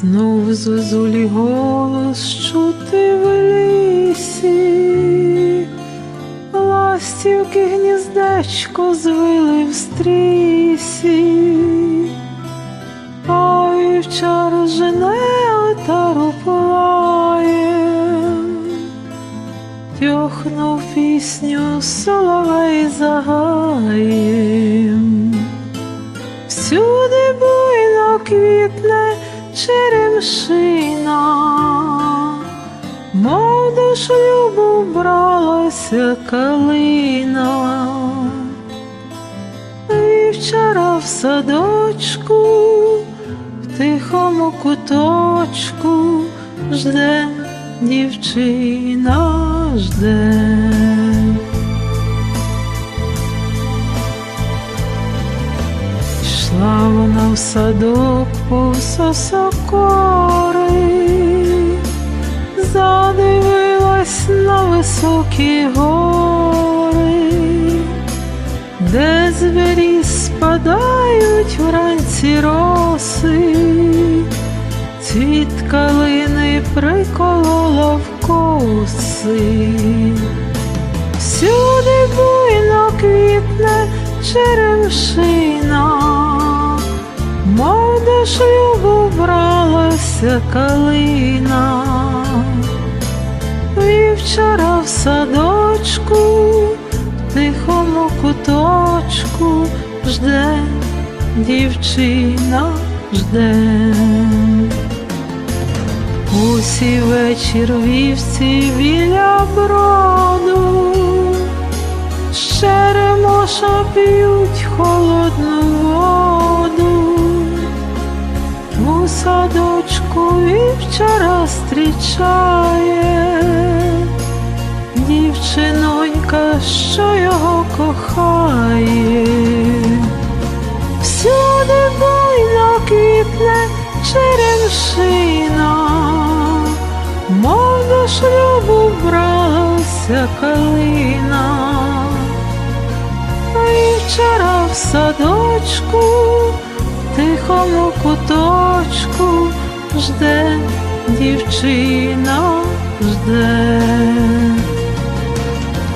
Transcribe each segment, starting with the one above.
Знов зозулі голос чути в лісі, ластівки гніздечко звили в стрісі, а вівчар жене отару палає, тьохнув пісню соловей загаєм. Всюди буйно квітне черемшина, мов до шлюбу бралася калина, вівчара в садочку, в тихому куточку жде дівчина жде. Йшла вона в садок по сосокори, задивилась на високі гори, де звірі спадають вранці роси, цвіт калини приколола в коси. Всюди буйно квітне до шлюбу бралася калина, вівчара в садочку, тихому куточку жде дівчина жде. Усі вечір вівці біля броду, у садочку вівчара зустрічає, дівчинонька, що його кохає. Всюди буйно квітне черемшина, мов до шлюбу бралася калина, і вчора в садочку, дівчина жде.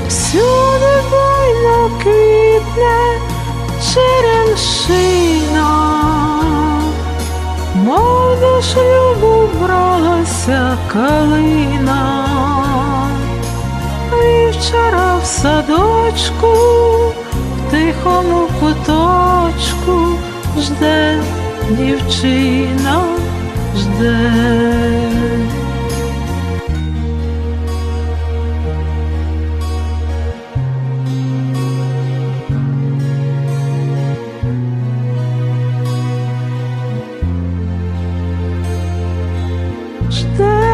Всюди буйно квітне черемшина, мов до шлюбу бралася калина, вівчара в садочку, в тихому куточку жде дівчина жде. stay